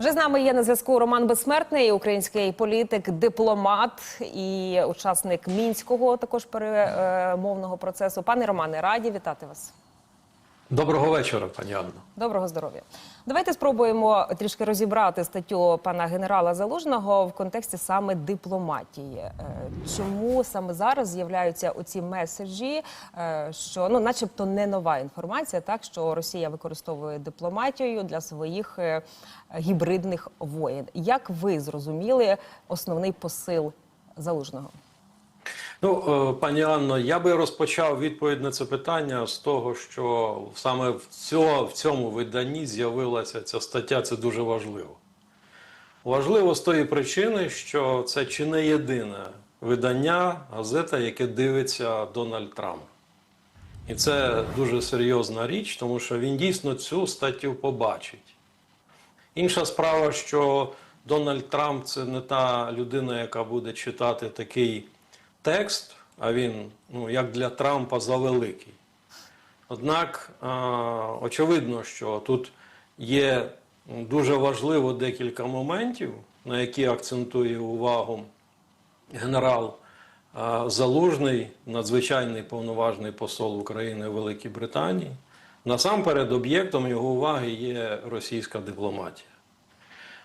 Вже з нами є на зв'язку Роман Безсмертний, український політик, дипломат і учасник мінського також перемовного процесу. Пане Романе, раді вітати вас. Доброго вечора, пані Анна. Доброго здоров'я. Давайте спробуємо трішки розібрати статтю пана генерала Залужного в контексті саме дипломатії. Е, Чому саме зараз з'являються оці меседжі, е, що ну, начебто, не нова інформація, так що Росія використовує дипломатію для своїх е, гібридних воєн. Як ви зрозуміли основний посил Залужного? Ну, е, пані Анно, я би розпочав відповідь на це питання з того, що саме в цьо- в цьому виданні з'явилася ця стаття. Це дуже важливо. Важливо з тої причини, що це чи не єдине видання, газета, яке дивиться Дональд Трамп. І це дуже серйозна річ, тому що він дійсно цю статтю побачить. Інша справа, що Дональд Трамп це не та людина, яка буде читати такий текст, а він, ну, як для Трампа, завеликий. Однак, очевидно, що тут є дуже важливо декілька моментів, на які акцентує увагу генерал Залужний, надзвичайний повноважний посол України в Великій Британії. Насамперед, об'єктом його уваги є російська дипломатія.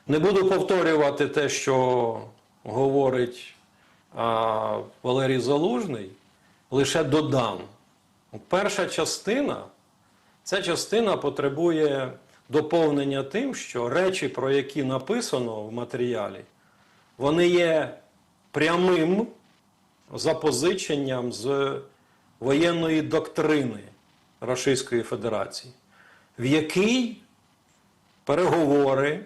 Не буду повторювати те, що говорить а, Валерій Залужний, лише додам. Перша частина, ця частина потребує доповнення тим, що речі, про які написано в матеріалі, вони є прямим запозиченням з воєнної доктрини Російської Федерації, в якій переговори,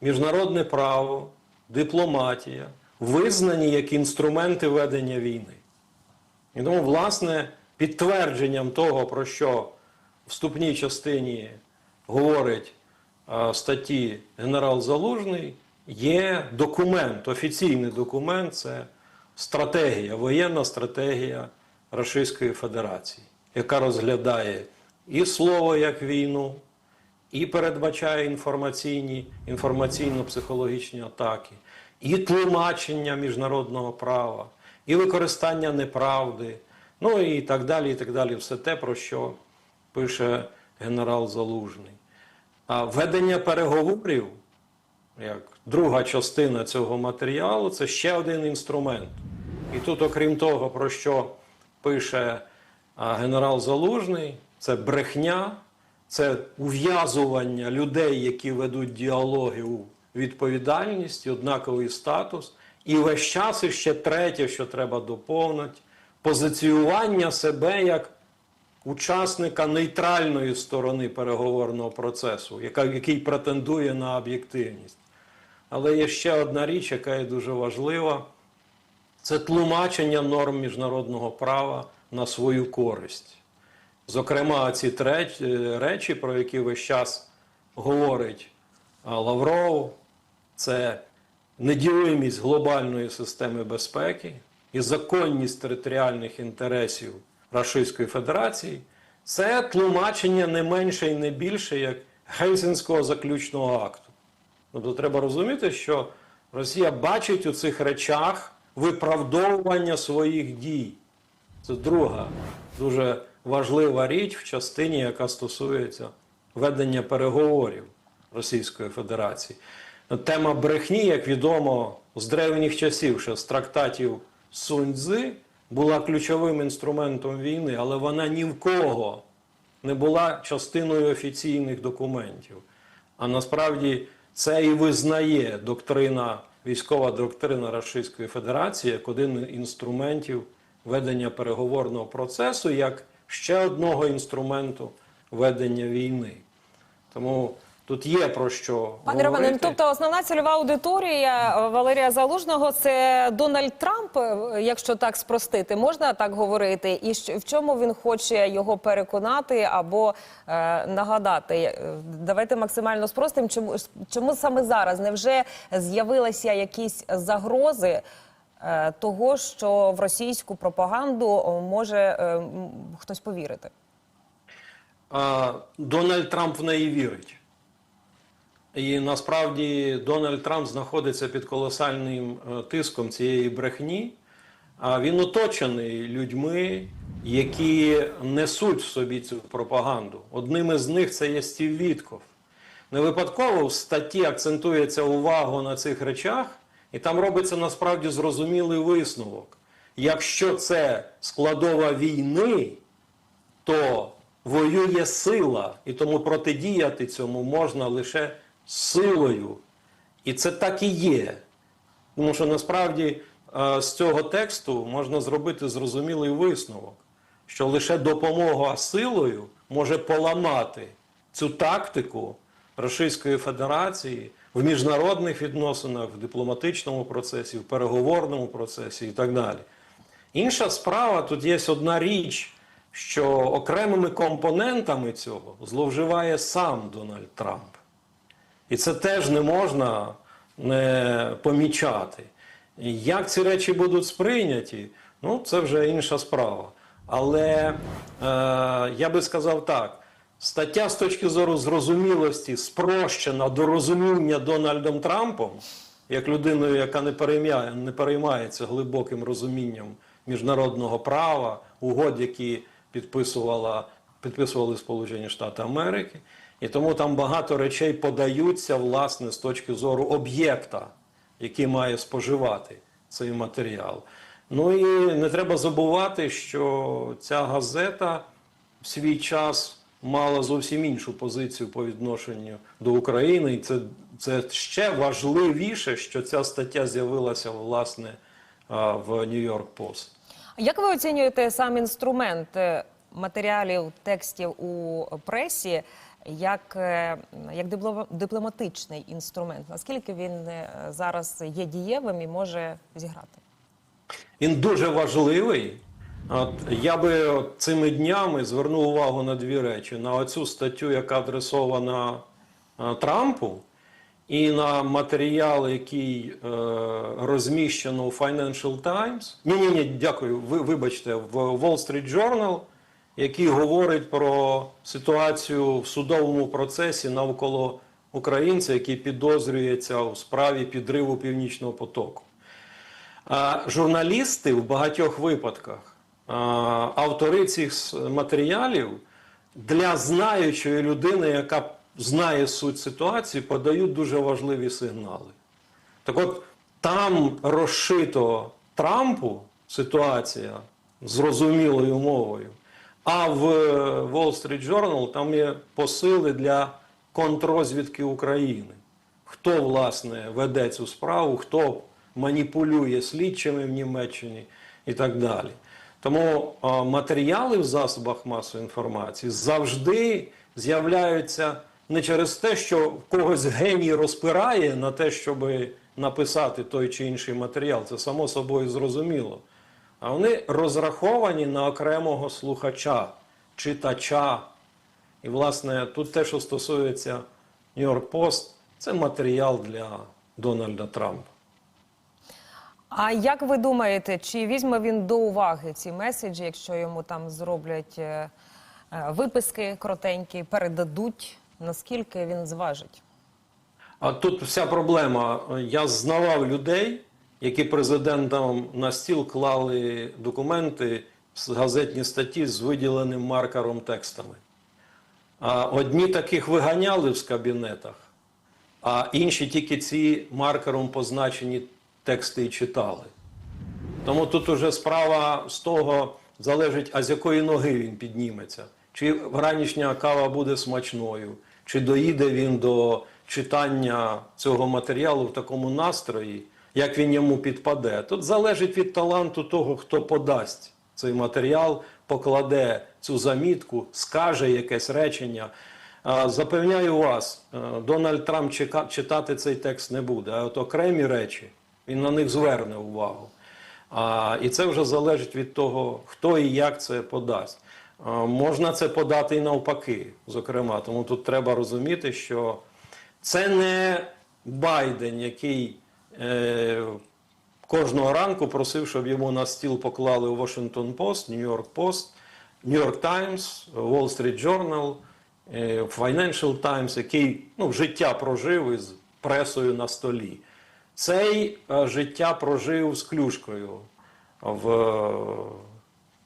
міжнародне право, дипломатія визнані як інструменти ведення війни. І тому, власне, підтвердженням того, про що в вступній частині говорить статті генерал Залужний, є документ, офіційний документ це стратегія, воєнна стратегія Російської Федерації, яка розглядає і слово як війну, і передбачає інформаційні, інформаційно-психологічні атаки, і тлумачення міжнародного права, і використання неправди, ну і так далі, і так далі. Все те, про що пише генерал Залужний. А ведення переговорів, як друга частина цього матеріалу, це ще один інструмент. І тут, окрім того, про що пише генерал Залужний, це брехня, це ув'язування людей, які ведуть діалоги у відповідальність, і однаковий статус. І весь час іще третє, що треба доповнити, позиціювання себе як учасника нейтральної сторони переговорного процесу, яка, який претендує на об'єктивність. Але є ще одна річ, яка є дуже важлива це тлумачення норм міжнародного права на свою користь. Зокрема, ці е, речі, про які весь час говорить Лавров, це неділимість глобальної системи безпеки і законність територіальних інтересів Російської Федерації, це тлумачення не менше і не більше як Гельсінського заключного акту. Тобто треба розуміти, що Росія бачить у цих речах виправдовування своїх дій. Це друга дуже важлива річ в частині, яка стосується ведення переговорів Російської Федерації. Ну, Тема брехні, як відомо, з древніх часів, ще з трактатів Сунь-Цзи, була ключовим інструментом війни, але вона ні в кого не була частиною офіційних документів. А насправді це і визнає доктрина, військова доктрина Російської Федерації як один із інструментів ведення переговорного процесу, як ще одного інструменту ведення війни. Тому тут є про що Пане Романе, тобто основна цільова аудиторія е, Валерія Залужного це Дональд Трамп, е, якщо так спростити, можна так говорити, і в чому він хоче його переконати або е, нагадати? Е, Давайте максимально спростимо. Чому чому саме зараз? Невже з'явилися якісь загрози? е, Того, що в російську пропаганду може е, хтось повірити, а, Дональд Трамп в неї вірить. І насправді Дональд Трамп знаходиться під колосальним е, тиском цієї брехні. А він оточений людьми, які несуть в собі цю пропаганду. Одним із них це є Стів Вітков. Не випадково в статті акцентується увагу на цих речах, і там робиться насправді зрозумілий висновок. Якщо це складова війни, то воює сила, і тому протидіяти цьому можна лише силою. І це так і є. Тому що насправді е, з цього тексту можна зробити зрозумілий висновок, що лише допомога силою може поламати цю тактику Російської Федерації в міжнародних відносинах, в дипломатичному процесі, в переговорному процесі і так далі. Інша справа тут є одна річ, що окремими компонентами цього зловживає сам Дональд Трамп. І це теж не можна не помічати. Як ці речі будуть сприйняті, ну це вже інша справа. Але е, я би сказав так: стаття з точки зору зрозумілості спрощена до розуміння Дональдом Трампом, як людиною, яка не переймає, не переймається глибоким розумінням міжнародного права, угод, які підписувала, підписували Сполучені Штати Америки. І тому там багато речей подаються власне з точки зору об'єкта, який має споживати цей матеріал. Ну і не треба забувати, що ця газета в свій час мала зовсім іншу позицію по відношенню до України, і це, це ще важливіше, що ця стаття з'явилася власне в Нью-Йорк Пост. Як ви оцінюєте сам інструмент е, матеріалів, текстів у пресі як, е, як дипломатичний інструмент? Наскільки він е, зараз є дієвим і може зіграти? Він дуже важливий. От я би от цими днями звернув увагу на дві речі: на оцю статтю, яка адресована е, Трампу, і на матеріал, який е, розміщено у Financial Times. Ні, ні, ні, дякую. Ви вибачте, в Wall Street Journal, який говорить про ситуацію в судовому процесі навколо українця, який підозрюється у справі підриву Північного потоку. А журналісти в багатьох випадках, автори цих матеріалів для знаючої людини, яка знає суть ситуації, подають дуже важливі сигнали. Так от там розшито Трампу ситуація зрозумілою мовою, а в Wall Street Journal там є посили для контррозвідки України. Хто, власне, веде цю справу, хто маніпулює слідчими в Німеччині і так далі. Тому матеріали в засобах масової інформації завжди з'являються не через те, що когось геній розпирає на те, щоб написати той чи інший матеріал. Це само собою зрозуміло. А вони розраховані на окремого слухача, читача. І, власне, тут те, що стосується Нью-Йорк Пост, це матеріал для Дональда Трампа. А як ви думаєте, чи візьме він до уваги ці меседжі, якщо йому там зроблять е, е, виписки коротенькі, передадуть, наскільки він зважить? А тут вся проблема. Я знавав людей, які президентам на стіл клали документи, газетні статті з виділеним маркером текстами. А одні таких виганяли з кабінетах, а інші тільки ці маркером позначені тексти і читали. Тому тут уже справа з того залежить, а з якої ноги він підніметься. Чи вранішня кава буде смачною, чи доїде він до читання цього матеріалу в такому настрої, як він йому підпаде. Тут залежить від таланту того, хто подасть цей матеріал, покладе цю замітку, скаже якесь речення. Запевняю вас, е, Дональд Трамп читати цей текст не буде, а от окремі речі він на них зверне увагу. І це вже залежить від того, хто і як це подасть. Можна це подати і навпаки, зокрема. Тому тут треба розуміти, що це не Байден, який кожного ранку просив, щоб йому на стіл поклали Washington Post, New York Post, New York Times, Wall Street Journal е, Financial Times, який ну, життя прожив із пресою на столі. Цей е, життя прожив з клюшкою в е,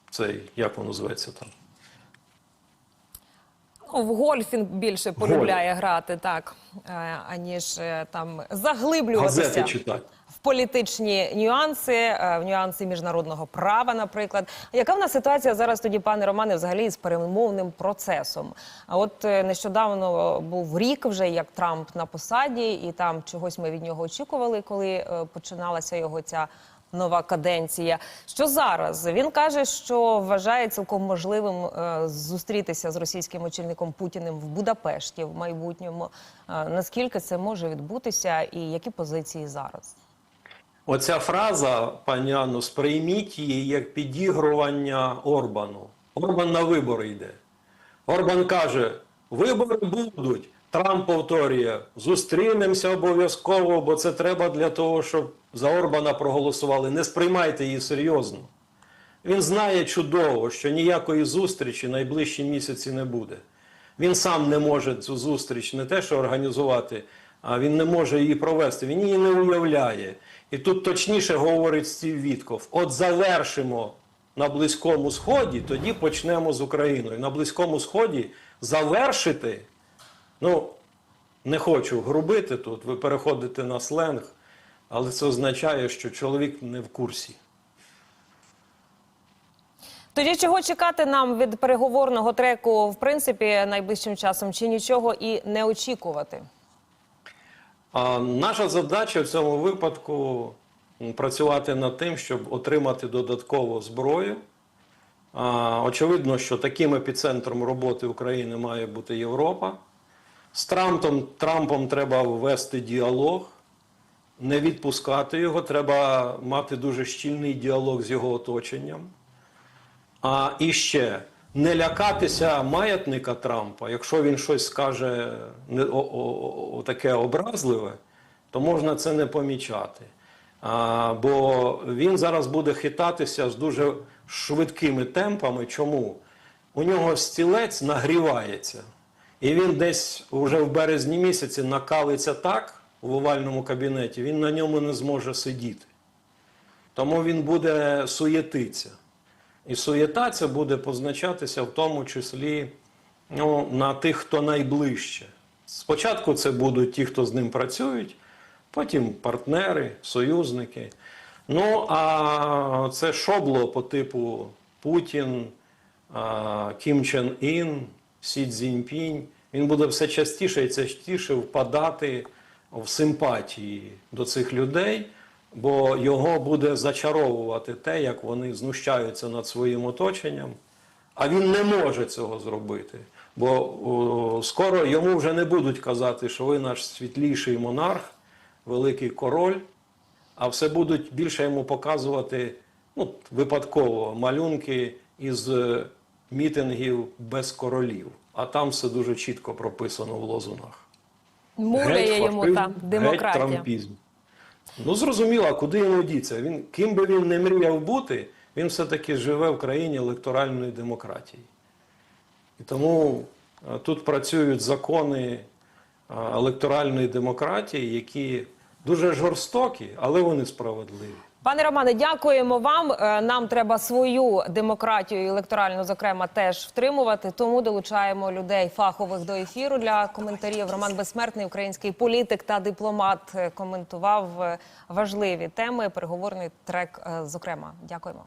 цей, як воно називається там? В гольф він більше полюбляє грати, так, е, аніж е, там заглиблюватися. Газети читати. в політичні нюанси, е, в нюанси міжнародного права, наприклад. Яка в нас ситуація зараз тоді, пане Романе, взагалі з перемовним процесом? А от нещодавно був рік вже як Трамп на посаді, і там чогось ми від нього очікували, коли починалася його ця. Нова каденція. Що зараз він каже, що вважає цілком можливим е, зустрітися з російським очільником Путіним в Будапешті в майбутньому. Е, наскільки це може відбутися, і які позиції зараз? Оця фраза, пані Анно, сприйміть її як підігрування Орбану. Орбан на вибори йде. Орбан каже: вибори будуть. Трамп повторює: зустрінемося обов'язково, бо це треба для того, щоб за Орбана проголосували. Не сприймайте її серйозно. Він знає чудово, що ніякої зустрічі найближчі місяці не буде. Він сам не може цю зустріч не те, що організувати, а він не може її провести. Він її не уявляє. І тут точніше говорить Стів Вітков: от завершимо на Близькому Сході, тоді почнемо з Україною. На Близькому Сході завершити, ну, не хочу грубити тут, ви переходите на сленг, але це означає, що чоловік не в курсі. Тоді чого чекати нам від переговорного треку, в принципі, найближчим часом, чи нічого і не очікувати? А наша задача в цьому випадку працювати над тим, щоб отримати додаткову зброю. А, очевидно, що таким епіцентром роботи України має бути Європа. З Трампом, Трампом треба ввести діалог, не відпускати його, треба мати дуже щільний діалог з його оточенням. А і ще не лякатися маятника Трампа. Якщо він щось скаже не, о, о, о, таке образливе, то можна це не помічати. А, бо він зараз буде хитатися з дуже швидкими темпами. Чому? У нього стілець нагрівається. І він десь уже в березні місяці накалиться так в овальному кабінеті, він на ньому не зможе сидіти. Тому він буде суєтитися. І суєта це буде позначатися в тому числі ну, на тих, хто найближче. Спочатку це будуть ті, хто з ним працюють, потім партнери, союзники. Ну, а це шобло по типу Путін, Кім Чен Ін, Сі Цзіньпінь, він буде все частіше і частіше впадати в симпатії до цих людей, бо його буде зачаровувати те, як вони знущаються над своїм оточенням. А він не може цього зробити. Бо о, скоро йому вже не будуть казати, що ви наш світліший монарх, великий король, а все будуть більше йому показувати ну, випадково малюнки із е, мітингів без королів. А там все дуже чітко прописано в лозунгах. Муляє йому фашизм, та демократія. Геть трампізм. Ну, зрозуміло, куди йому діться? Він, ким би він не мріяв бути, він все-таки живе в країні електоральної демократії. І тому е, тут працюють закони е, електоральної демократії, які дуже жорстокі, але вони справедливі. Пане Романе, дякуємо вам. Е, Нам треба свою демократію електоральну, зокрема, теж втримувати. Тому долучаємо людей фахових до ефіру для коментарів. Роман Безсмертний, український політик та дипломат, е, коментував е, важливі теми. Переговорний трек. Зокрема, дякуємо.